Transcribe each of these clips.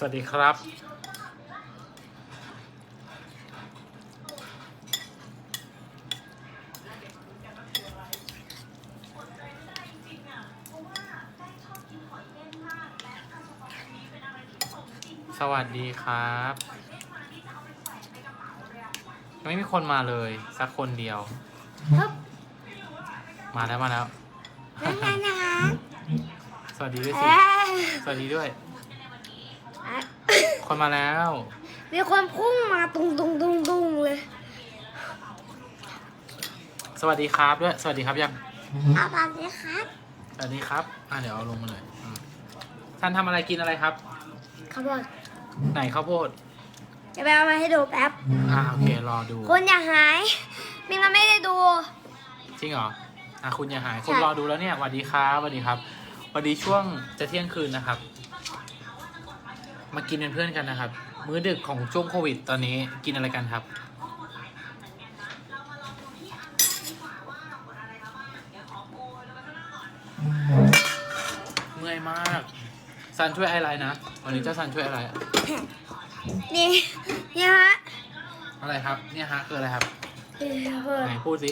สวัสดีครับ สวัสดีครับยังไม่มีคนมาเลย สักคนเดียวครับมาแล้วมาแล้ว นั่นไงนะคะสวัสดีด้วยเอสิอสวัสดีด้วยอะ คนมาแล้ว มีคนพุ่งมาตุงตุงตุงตุงเลย สวัสดีครับด้วย สวัสดีครับยังอาบานเลยครับสวัสดีครับ อะเดี๋ยวเอาลงมาหน่อยอืมท่านทำอะไรกินอะไรครับ เขาบอกไหนข้าวโพด จะไปเอามาให้ดูแป๊บ อ่าโอเค รอดูคุณอย่าหาย มินก็ไม่ได้ดู จริงเหรอ อะคุณอย่าหายใช่คุณรอดูแล้วเนี่ยสวัสดีครับสวัสดีครับวันนี้ช่วงจะเที่ยงคืนนะครับ มากินเป็นเพื่อนกันนะครับ มื้อดึกของช่วงโควิด ตอนนี้กินอะไรกันครับ เมื่อยมากซันช่วยอะไรนะ วันนี้เจ้าซันช่วยอะไร นี่นี่ฮะอะไรครับ เนี่ยฮะคืออะไรครับ คือข้าวโพดไหนพูดสิ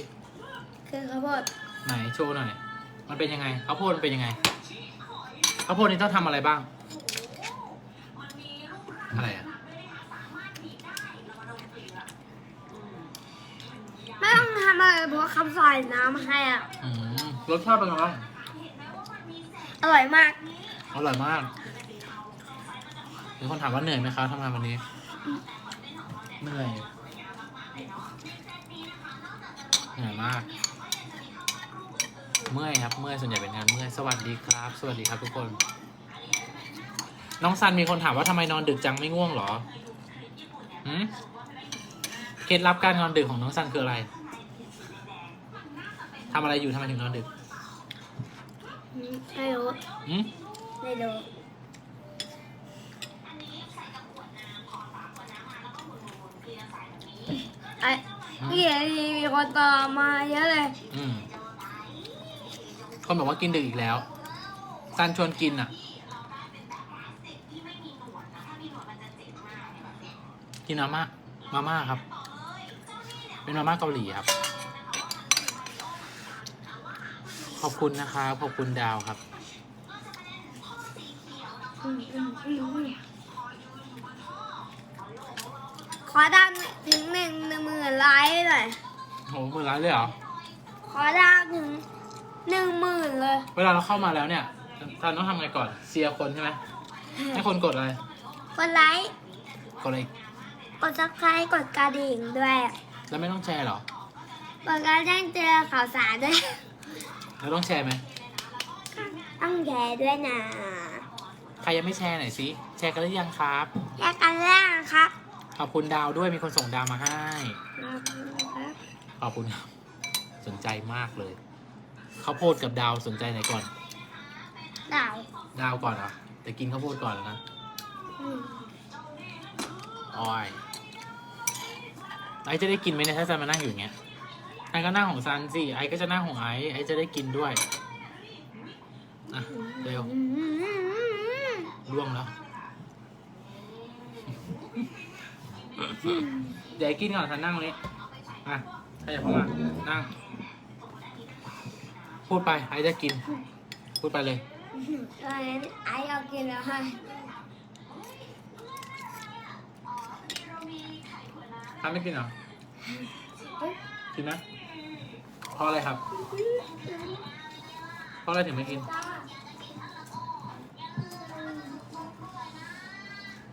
คือข้าวโพดไหนโชว์หน่อย มันเป็นยังไงข้าวโพดมันเป็นยังไงข้าวโพดนี่ต้องทำอะไรบ้าง อะไรอะไม่ต้องทำอะไรเพราะคำใส่น้ำให้อะ อืมรสชาติเป็นไงบ้างอร่อยมาก อร่อยมากมีคนถามว่าเหนื่อยไหมครับทำงานวันนี้ เหนื่อย เหนื่อยมาก เมื่อยครับ เมื่อยส่วนใหญ่เป็นงานเมื่อย สวัสดีครับ สวัสดีครับทุกคน น้องซันมีคนถามว่าทำไมนอนดึกจังไม่ง่วงเหรอหืมเคล็ดลับการนอนดึกของน้องซันคืออะไรทำอะไรอยู่ทำไมถึงนอนดึกไม่รู้หืมไม่รู้ไอ้พี่เห็นมีคนต่อมาเยอะเลย อืมคนบอกว่ากินดึกอีกแล้วซันชวนกินอะ กินมาม่ามาม่าครับ เป็นมาม่าเกาหลีครับ ขอบคุณนะครับขอบคุณดาวครับขอดาวถึงหนึ่งหนึ่งหมื่นไลค์หน่อยโหมือร้ายเลยเหรอ ขอดาวถึงหนึ่งหมื่นเลย เวลาเราเข้ามาแล้วเนี่ยซันต้องทำไงก่อนเชียร์คนใช่ไหมให้คนกดอะไร กดไลค์ กดอะไร กดซับสไครต์กดกระดิ่งด้วยแล้วไม่ต้องแชร์เหรอ กดการแจ้งเตือนข่าวสารด้วย แล้วต้องแชร์ไหมต้องแชร์ด้วยนะใครยังไม่แชร์หน่อยสิแชร์กันหรือยังครับ แยกกันแล้วครับขอบคุณดาวด้วยมีคนส่งดาวมาให้ครับขอบคุณครับ สนใจมากเลยข้าวโพดกับดาวสนใจไหนก่อน ดาวดาวก่อนเหรอแต่กินข้าวโพดก่อนแล้วนะอืมอ้อย ไอจะได้กินไหมเนี่ยถ้าซันมานั่งอยู่อย่างเงี้ยไอก็นั่งของซันสิไอก็จะนั่งของไอไอจะได้กินด้วยอะเร็วร่วงแล้วเดี๋ยวไอ้กินก่อนซันนั่งตรงนี้อะถ้าอยากเข้ามานั่ง พูดไปไอจะกิน พูดไปเลย ตอนนี้ไอเอากินแล้วให้ทำไม่กินเหรอ กินไหมเพราะอะไรครับเพราะอะไรถึงไม่กิน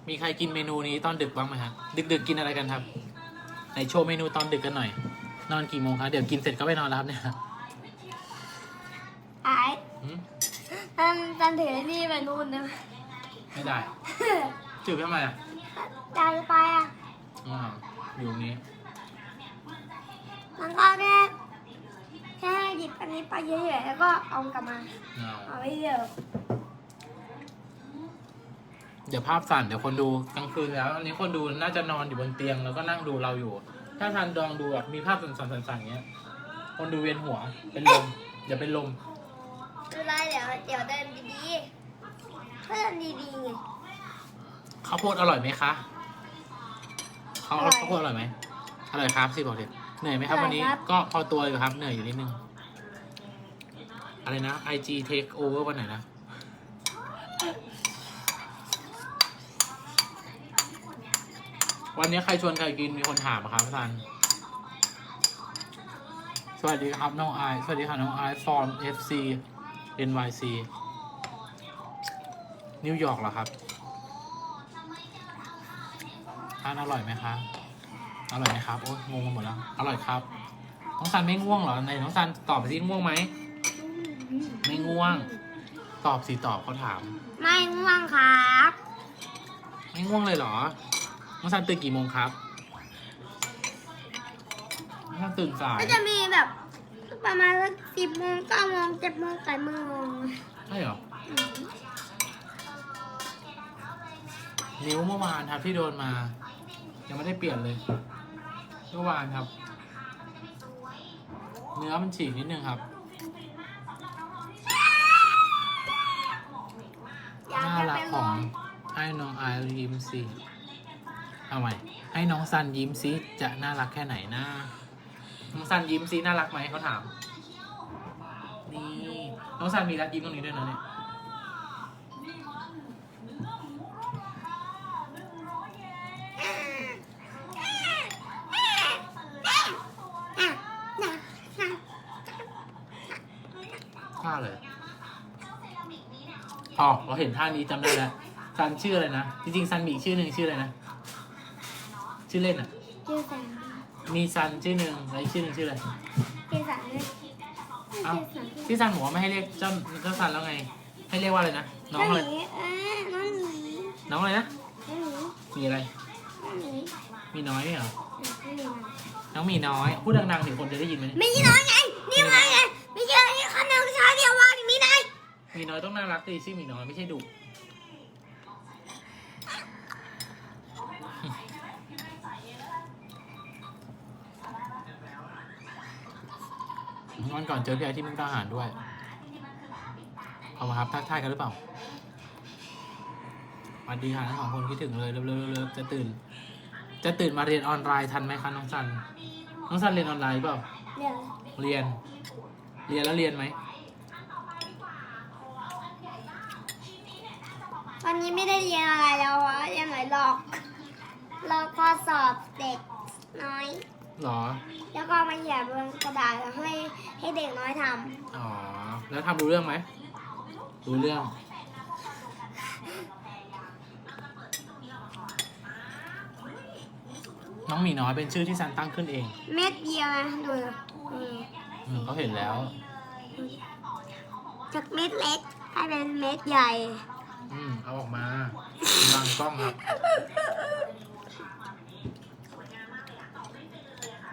มีใครกินเมนูนี้ตอนดึกบ้างไหมครับดึกๆกินอะไรกันครับไหนโชว์เมนูตอนดึกกันหน่อย นอนกี่โมงครับเดี๋ยวกินเสร็จก็ไปนอนแล้วครับเนี่ยไอหืมตันตันถือนี่ไปนู่นนะไม่ได้ จืดทำไมอะ ตาจะไปอะอ่าว อยู่ตรงนี้ มันก็แค่แค่หยิบอันนี้ไปเยอะๆแล้วก็เอากลับมาอ้าวเอาไว้เดี๋ยวเดี๋ยวภาพสั่นเดี๋ยวคนดูกลางคืนแล้ว อันนี้คนดูน่าจะนอนอยู่บนเตียงแล้วก็นั่งดูเราอยู่ ถ้าทันดองดูแบบมีภาพสั่นๆๆๆอย่างเงี้ย คนดูเวียนหัวเป็นลมอย่าเป็นลมไม่เป็นไรเดี๋ยวเดี๋ยวเดินดีๆก็เดินดีๆไงข้าวโพดอร่อยไหมคะ ข้าวข้าวโพดอร่อยไหมอร่อยครับสิบอกเด็กเหนื่อยไหมครับ วันนี้ก็พอตัวอยู่ครับเหนื่อยอยู่นิดนึงอะไรนะ IG take over วันไหนนะวันนี้ใครชวนใครกินมีคนถามอะครับท่านสวัสดีครับน้องไอซ์สวัสดีค่ะน้องไอซ์ from FC NYC นิวยอร์กเหรอครับ ทานอร่อยไหมคะอร่อยไหมครับโอ้ยงงไปหมดแล้ว อร่อยครับน้องซันไม่ง่วงเหรอไหนน้องซันตอบไปสิง่วงไหมไม่ง่วง ตอบสิตอบเขาถาม ไม่ง่วงครับ ไม่ง่วงเลยเหรอน้องซันตื่นกี่โมงครับน้องซันตื่นสายก็จะมีแบบประมาณสักสิบโมงเก้าโมงเจ็ดโมงแปดโมงใช่เหรอนิ้วเมื่อวานครับที่โดนมา ยังไม่ได้เปลี่ยนเลยเมื่อวานครับ เนื้อมันฉีกนิดนึงครับน่ารักของให้น้องไอายยิ้มสิเอาใหม่ให้น้องซันยิ้มสิจะน่ารักแค่ไหนนะน้องซันยิ้มสิน่ารักไหมเขาถาม นี่ น้องซันมีรักยิ้มตรงนี้ด้วยนะเนี่ย อ๋อเราเห็นท่านี้จำได้แล้วซันชื่ออะไรนะ จริงๆซันมีอีกชื่อหนึ่งชื่ออะไรนะ ชื่อเล่นอะ ชื่อสันมีซันชื่อหนึ่งแล้วอีกชื่อหนึ่งชื่ออะไรชื่อสันเอ้าชื่อสันที่ซันบอกว่าไม่ให้เรียกเจ้าเจ้าซันแล้วไง ให้เรียกว่าอะไรนะน้องน้องอะไร หมีเอ้ยน้องหมีน้องอะไรนะ น้องหมีมีอะไร น้องหมีมีน้อยไหมเหรอไม่มีมันน้องมีน้อย พูดดังๆถึงคนจะได้ยินไหมไม่ใช่น้อยไง นี่ไงไง มีน้อยต้องน่ารักดีชื่อมีน้อยไม่ใช่ดุวันก่อนเจอพี่ไอที่มุกดาหารด้วย เอามาครับทักทายกันหรือเปล่าสวัสดีค่ะทั้งสองคนคิดถึงเลยเร็วๆเร็วๆจะตื่น จะตื่นมาเรียนออนไลน์ทันไหมคะน้องซัน น้องซันเรียนออนไลน์เปล่าเดี๋ยวเรียน เรียนแล้วเรียนไหม วันนี้ไม่ได้เรียนอะไรแล้ววะเรียนหน่อยหลอกหลอกข้อสอบเด็กน้อย หรอ แล้วก็มาเขียนบนกระดาษแล้วให้ให้เด็กน้อยทอ๋อ แล้วทำรู้เรื่องไหม รู้เรื่อง น้องหมีน้อยเป็นชื่อที่ซันตั้งขึ้นเองำเม็ดเดียวนะดูอืมอืมเขาเห็นแล้ว จากเม็ดเล็กให้เป็นเม็ดใหญ่ อืมเอาออกมาบางกล้องครับ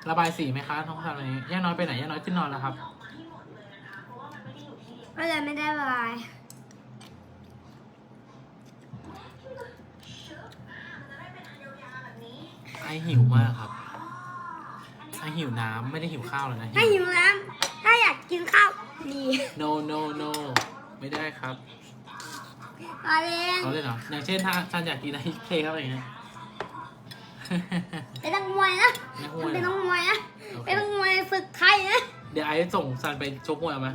ระบายสีไหมคะน้องซันวันนี้ย่าน้อยไปไหนย่าน้อยขึ้นนอนแล้วครับก็เลยไม่ได้ละลายไอหิวมากครับ ไอหิวน้ำไม่ได้หิวข้าวเลยนะ ถ้าหิวน้ำถ้าอยากกินข้าวมี no no no ไม่ได้ครับ อะไรเขาเล่นเหรออย่างเช่นถ้าท่านอยากกินไอเคเข้าไปอย่างเงี้ย เป็นนักมวยนะนักมวย เป็นเหรนัอกมวยนะโอเคเป็นนักมวยฝึกไทยนะ เดี๋ยวไอส่งซันไปชกมวยเอาไหม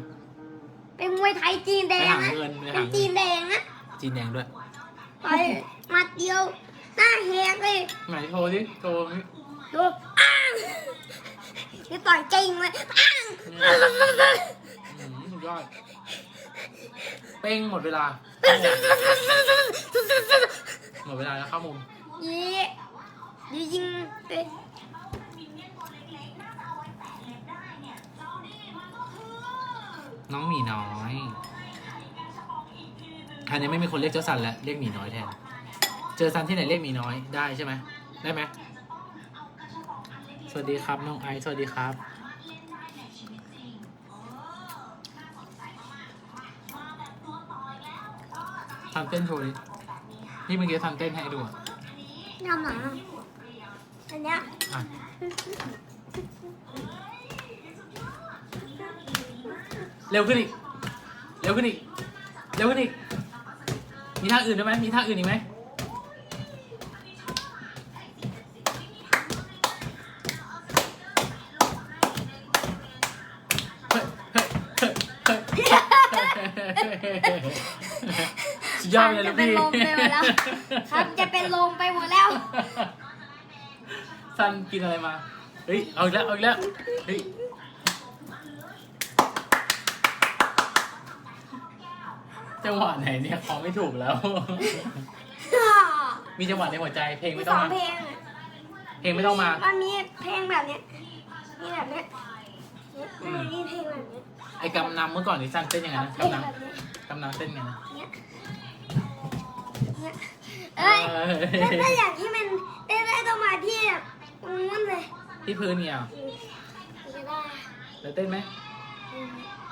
เป็นมวยไทยจีนแดไปงหานะ เงินไปเป็หานเงิจีนนแดงนะจีนแดงด้วยไปหมัดเดียวหน้าแหกเลยไหนโชว์สิโชว์สิดูอ้างนี่ต่อยจริงเลยอ้างอืมสุดยอด เป้งหมดเวลา หมดเวลาแล้วเข้ามุมยี่ยี่ยิงไปน้องหมีน้อย อันนี้ไม่มีคนเรียกเจ้าสันแล้วเรียกหมีน้อยแทน เจอซันที่ไหนเรียกหมีน้อยได้ใช่ไหมได้ไหม สวัสดีครับน้องไอซ์สวัสดีครับ ทำเต้นโชว์ดินี่เมื่อกี้ทำเต้นให้ดูอะน้ำหมาอันเนี้ยอะเร็วขึ้นอีก เร็วขึ้นอีก เร็วขึ้นอีก มีท่าอื่นได้ไหมมีท่าอื่นอีกไหม ยอดเลยจะลูกเป็นพี่ลมไปหมดแล้วครับจะเป็นลมไปหมดแล้ว ซันกินอะไรมา เฮ้ย เอาอีกแล้ว เอาอีกแล้ว เฮ้ย จังหวะไหนเนี่ยของไม่ถูกแล้ว มีจังหวะในหัวใจ เพลงมีไม่สต้อองงมา เพลงอะเพลงไม่ต้องมา มันมีเพลงแบบเนี้ยมีแบบเนี้ยเนี่ยมันมีเพลงแบบเนี้ยไอ้กำนำเมื่อก่อนนี่ซันเต้นยังไงนะเพลงกำนแบบเนี้ยำกำนำเต้นยังไงนะ เนี่ย เนี่ยเอ้ย เอ้ยแล้วถ้าอยากที่มันเต้นได้ต้องมาที่แบบตรงนู้นเลยที่พื้นเนี่ยอืมจะได้แล้วเต้นไหมอืม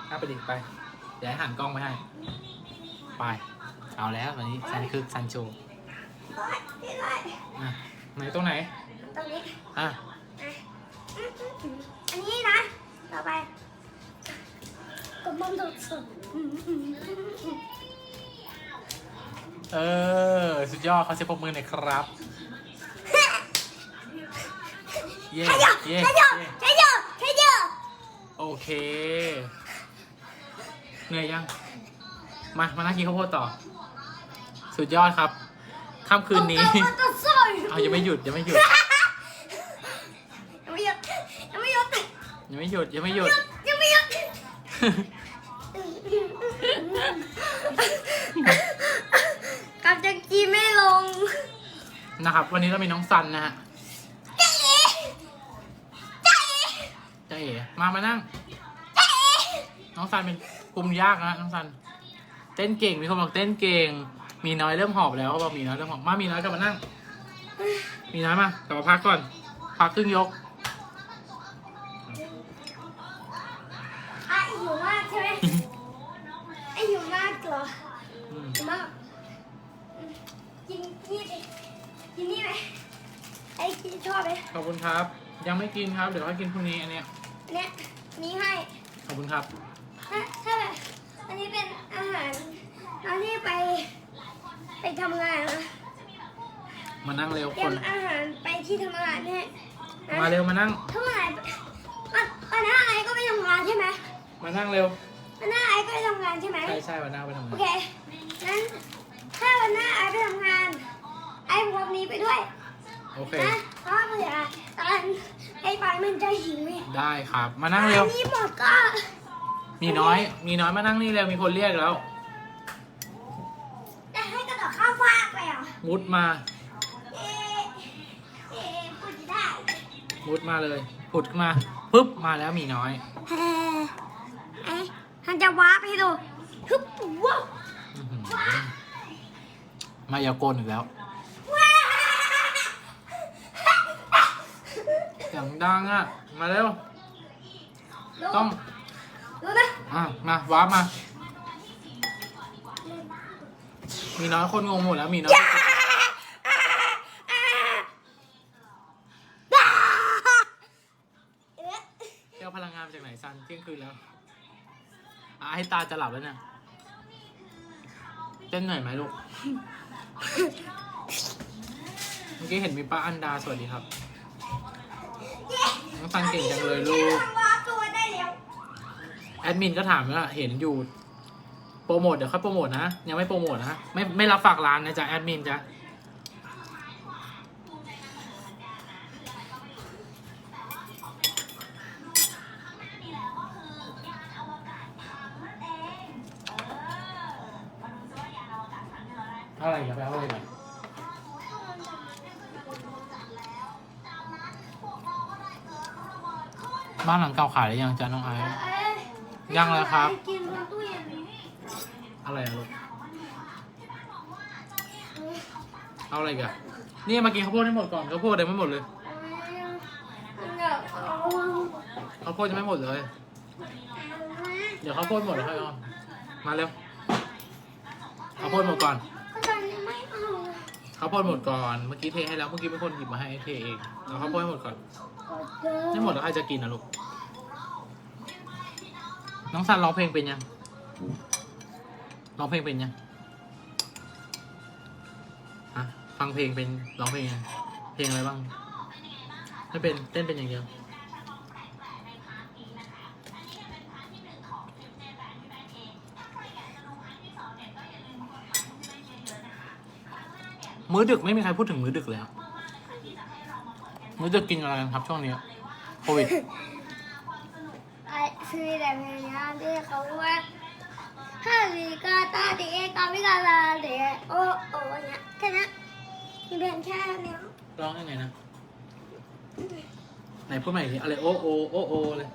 ถ้าไปดิไป เดี๋ยวให้หันกล้องไปให้ ไป เอาแล้ววันนี้ซันคือซันโชว์ได้ได้อะไหนตรงไหน ตรงนี้อะอะอืมอืมอืมอันนี้นะ ต่อไปกำลังโดดสูงอืมอืมอืมอืม เออ สุดยอดเขาเสียงปรบมือหน่อยครับ เย้ใช่เยอะเย้ใช่เยอะเย้ใช่เยอะใช่เยอะโอเค เหนื่อยยัง มา มานั่งกินข้าวโพดต่อ สุดยอดครับค่ำคืนนี้กำลังโดดสูงเอายังไม่หยุดยังไม่หยุดยังไม่หยุดยังไม่หยุดยังไม่หยุดยังไม่หยุด ยังไม่หยุด กับจะกีไม่ลงนะครับ วันนี้เรามีน้องซันนะฮะเจ๊เอ๋เจ๊เอ๋เจ๊เอ๋มามานั่งเจ๊เอ๋น้องซันเป็นกลุ่มยากนะน้องซัน เต้นเก่งมีคนบอกเต้นเก่ง มีน้อยเริ่มหอบแล้วเขาบอกมีน้อยเริ่มหอบมามีน้อยกลับมานั่ง มีน้อยมากลับมาพักก่อน พักครึ่งยก กินนี่ดิกินนี่ไหมไอ้กินชอบไหมขอบคุณครับ ยังไม่กินครับ เดี๋ยวให้กินพรุ่งนี้อันเนี้ยอันเนี้ยนี่ให้ขอบคุณครับ ถ้าถ้าแบบอันนี้เป็นอาหารตอนที่ไป ไปทำงานนะมานั่งเร็วเตรีคยนมอาหารไปที่ทำงานเนี่ยนะมาเร็วมานั่ง ถ้าวันไหนวันวันหน้าไอ้ก็ไปทำงานใช่ไหมมานั่งเร็ววันหน้าไอ้ก็ไปทำงานใช่ไหม ใช่ใช่วันหน้าไปทำงาโอนเค งั้น ถ้าวันหน้าไอ้ไปทำงาน ไอ้พวกนี้ไปด้วยโอเค นะเพราะว่าเผื่อตอนไอ้ไปมันจะหิวไงได้ครับ มานั่งเร็ว อันนี้หมดก็ มีน้อย มีน้อยมานั่งนี่เร็ว มีคนเรียกแล้ว จะให้กระโดดข้ามฟากไปเหรอมุดมา เอ๊ะเอ๊ะพูดได้มุดมาเลย ผุดขึ้นมาปุ๊บ มาแล้วมีน้อย เฮ้ไอ้ท่านจะว้าร์ปให้ดูฮึบว้าวอื้อหือ มายากลอีกแล้วว้าวเสียงดังอะ มาเร็ว ต้องดูนะอะมาว้าร์ปมา มีน้อยคนงงหมดแล้วมีน้อยเอ๊ะเที่ยวพลังงานมาจากไหนซันเที่ยงคืนแล้วอะให้ตาจะหลับแล้วเนี่ยเต้นหน่อยไหมลูก เมื่อกี้เห็นมีป้าอันดาสวัสดีครับน้องซันเก่งจังเลยลูกทำว้าร์ปตัวได้แล้วแอดมินก็ถามว่าเห็นอยู่โปรโมทเดี๋ยวค่อยโปรโมทนะ ยังไม่โปรโมทนะ ไม่ไม่รับฝากร้านนะจ๊ะแอดมินจ๊ะ อาอะไรอย่าไปเอาอะไรไปบ้านหลังเก่าขายหรือยังจ๊ะน้องไอซ์ ยังเลยครับ กินบนตู้เย็นอะไรอะลูกเอาอะไรอีกันนี่มากินข้าวโพดให้หมดก่อนข้าวโพดยังไม่หมดเลยอยากเอาข้าวโพดยังไม่หมดเลย เดี๋ยวข้าวโพดหมดแล้วค่อยเออนมาเร็วข้าวโพดหมดก่อนก็ตอนนี้ไม่เอา ขาพ่นหมดก่อนเมื่อกี้เทให้แล้วเมื่อกี้เป็นคนหยิบมาให้เทเองแล้วเข้าพ่นให้หมดก่อนไม่หมดแล้วใครจะกินนะลูกน้องซันร้องเพลงเป็นยังร้องเพลงเป็นยังฮะฟังเพลงเป็นร้องเพลงยังเพลงอะไรบ้างไม่เป็นเต้นเป็นอย่างเดียว มื้อดึกไม่มีใครพูดถึงมื้อดึกเลยอะมื้อดึกกินอะไรกันครับช่วงนี้โควิดไอ้คือแต่เพลงนี้ที่เขาว่าฮาริกาตาเดกาวิกาลาเดโอโอเนี่ยแค่นั้นมีเพลงแค่เนี้ยร้องยังไงนะไหนพูดใหม่อีกทีอะไรโอโอโอโอเลย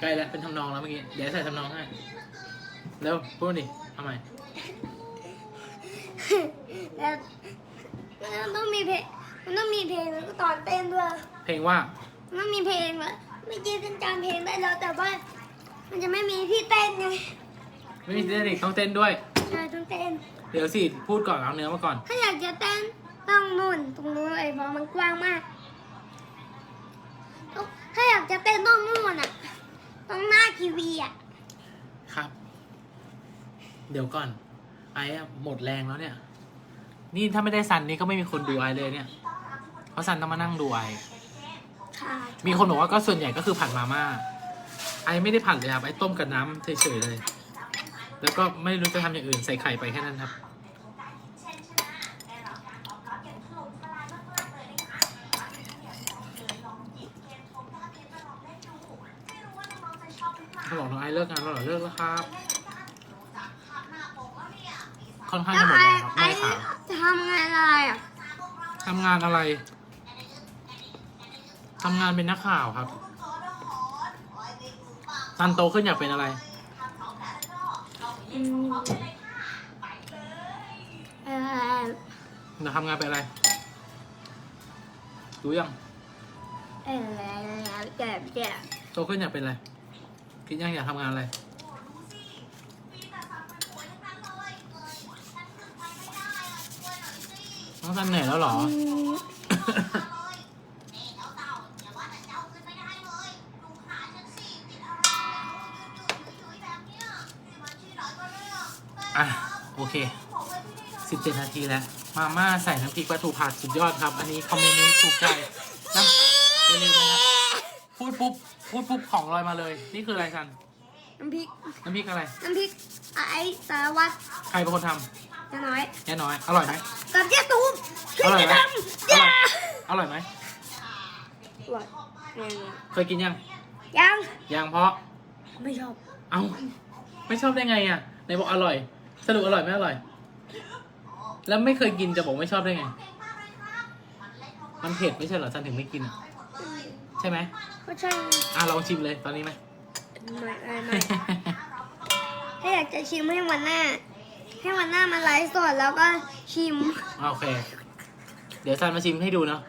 ใกล้แล้วเป็นทำนองแล้วเมื่อกี้เดี๋ยวใส่ทำนองให้เร็วพูดดิทำไมแล้ว มันต้องมีเพลงมันต้องมีเพลงแล้วก็ตอนเต้นด้วยเพลงว่า มันต้องมีเพลงแล้วไม่อกี้ฉันจำเพลงได้แล้วแต่ว่ามันจะไม่มีที่เต้นไงไม่มีเต้นอีกต้องเต้นด้วย ใช่ต้องเต้น เดี๋ยวสิ พูดก่อนเอาเนื้อมาก่อน ถ้าอยากจะเต้นต้องนู่นตรงนู้นเลยเพราะมันกว้างมากต้องถ้าอยากจะเต้นต้องนู่นอะต้องหน้าทีวีอะครับ เดี๋ยวก่อน ไอ้อะหมดแรงแล้วเนี่ย นี่ถ้าไม่ได้ซันนี่ก็ไม่มีคนดูไอเลยเนี่ย เพราะซันต้องมานั่งดูไอค่ะมีคนบอกว่าก็ส่วนใหญ่ก็คือผัดมาม่า ไอไม่ได้ผัดเลยครับ ไอต้มกับน้ำเฉยๆเลย แล้วก็ไม่รู้จะทำอย่างอื่นใส่ไข่ไปแค่นั้นครับเขาบอกน้องไอเลิกงานแล้วเหรอเลิกแล้วครับ ค่อนข้างแล้จะวหมดไอ้แล้วครับไอ้ไม่ขาว จะทำงานอะไรอะทำงานอะไร ทำงานเป็นนักข่าวครับ ตันโตขึ้นอยากเป็นอะไร อืมเอออยากทำงานเป็นอะไร รู้ยัง เออเจ็บเจ็บโตขึ้นอยากเป็นอะไร คิดยังอยากทำงานอะไร น้องซันเหนื่อยแล้วเหรออืมอะ โอเคสิบเจ็ดนาทีแล้ว มาม่าใส่น้ำพริกปลาทูผัดสุดยอดครับ อันนี้คอมเมนต์นี้ถูกใจนะอย่าลืมนะครับพูดปุ๊บ พูดปุ๊บของลอยมาเลย นี่คืออะไรกัน น้ำพริก น้ำพริกอะไร น้ำพริกไอ้สารวัตรใครเป็นคนทจะน้อยำแน่น้อย อร่อยไหม กับเจ๊ตูมช่วยอร่อยจะไหมทำจ้าอร่อยไหมอร่อยแน่นอนเคยกินยัง ยังยังเพราะ ไม่ชอบ เอ้าไม่ชอบได้ไงอะไหนบอกอร่อย สรุปอร่อยไม่อร่อย แล้วไม่เคยกินจะบอกไม่ชอบได้ไง มันเผ็ดไม่ใช่เหรอฉันถึงไม่กินอะใช่ไหมก็ใช่อะลองชิมเลยตอนนี้ไหมไม่ไม่ไม่ถ้าอยากจะชิมให้วันหน้า ให้วันหน้ามาไลฟ์สดแล้วก็ ชิม โอเค เดี๋ยวซันมาชิมให้ดูเนาะ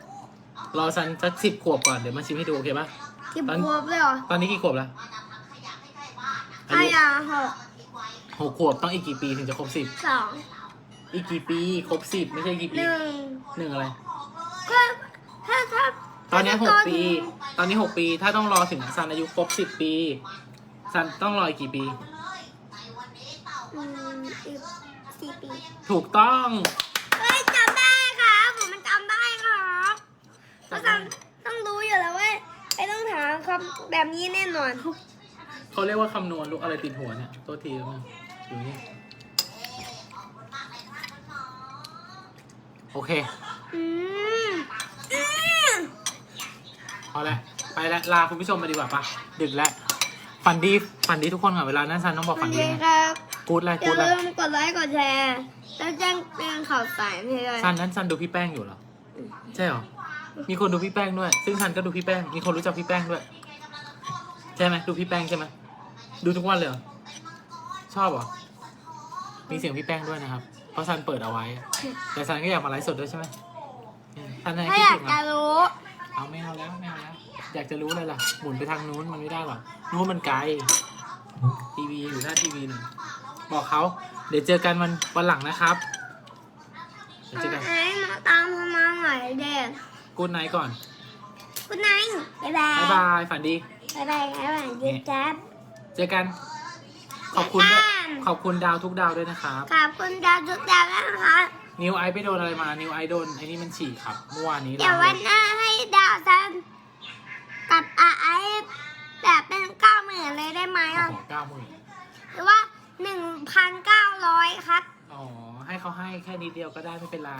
รอซันสักสิบขวบก่อนเดี๋ยวมาชิมให้ดูโอเคปะ ที่บวบเลยเหรอตอนนี้กี่ขวบแล้วอาถ้ายุอยากหกหกขวบต้องอีกกี่ปีถึงจะครบสิบสองอีกกี่ปีครบสิบไม่ใช่กี่หปีนึ่งหนึ่งอะไร ก็ถ้าถ้าตอนนี้หถ้ากปี ตอนนี้หกปี ถ้าต้องรอถึงซันอายุครบสิบปี ซันต้องรออีกกี่ปี อืมอีกสี่ปีถูกต้องเฮ้ยจำได้ครับผมมันจำได้ครับเพราะต้องต้องรู้อยู่แล้วว่าไอ้ต้องถามคำแบบนี้แน่นอนเขาเรียกว่าคำนวณลูกอะไรติดหัวเนี่ยตัวทีแล้วมั้งอยู่นี่โอเคอืมอืมพอแล้วไปแล้วลาคุณผู้ชมไปดีกว่าปะดึกแล้วฝันดีฝันดีทุกคนค่ะเวลานั้นซันต้องบอกสฝัวันสดีดีนะ ครับ กูดอะไรอกูย่าดอะไรลืมกดไลค์กดแชร์แล้วแจ้งเตือนข่าวสารให้ด้วยซันนั้นซันดูพี่แป้งอยู่เหรอ ใช่เหรอ มีคนดูพี่แป้งด้วย ซึ่งซันก็ดูพี่แป้ง มีคนรู้จักพี่แป้งด้วย ใช่ไหมดูพี่แป้งใช่ไหมดูทุกวันเลยเหรอ ชอบเหรอ มีเสียงพี่แป้งด้วยนะครับ เพราะซันเปิดเอาไว้ แต่ซันก็อยากมาไลฟ์สดด้วยใช่ไหมอืมซันไหนถ้าคิดอยากถึงจะอะรู้ เอาไม่เอาแล้วไม่เอาแล้วอยากจะรู้เลยล่ะ หมุนไปทางนู้นมันไม่ได้หรอกนู้นมันไกล ทีวีอยู่หน้าทีวีหนึ่ง บอกเขา เดี๋ยวเจอกันวันวันหลังนะครับเดี๋ยวเจอกันไอ้มาตามมาหน่อยเด็กกูดไนก่อนคุณนายบ๊ายบายบ๊ายบายฝันดีบ๊ายบายบ๊ายบายยิ้มแจ๊บเจอกัน ขอบคุณด้วยบ๊ายบายขอบคุณดาวทุกดาวด้วยนะครับขอบคุณดาวทุกดาวนะคะนิวไอไปโดนอะไรมา นิวไอโดนไอ้นี่มันฉี่ครับเมื่อวานนี้เดี๋ยวเราวันหน้าให้ดาวซันกับอาไอแบบเป็นเก้าหมื่นเลยได้ไหมโอ้อะโหเก้าหมื่นหรือว่า หนึ่งพันเก้าร้อยครับ อ๋อ ให้เขาให้แค่นิดเดียวก็ได้ไม่เป็นไร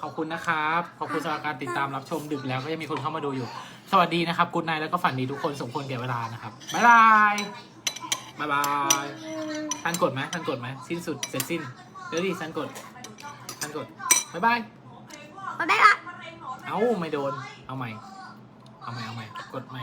ขอบคุณนะครับ ขอบคุณสำหรับการติดตามรับชมดึกแล้วก็ยังมีคนเข้ามาดูอยู่ สวัสดีนะครับกุณนายแล้วก็ฝันดีทุกคนสมควรแก่เวลานะครับ บ๊ายบาย บ๊ายบายท่านกดไหมท่านกดไหมสิ้นสุดเสร็จสิ้นเดี๋ยวดิท่านกดท่านกด บ๊ายบาย บ๊ายบายค่ะเอ้าไม่โดน เอาใหม่ เอาใหม่ เอาใหม่ กดใหม่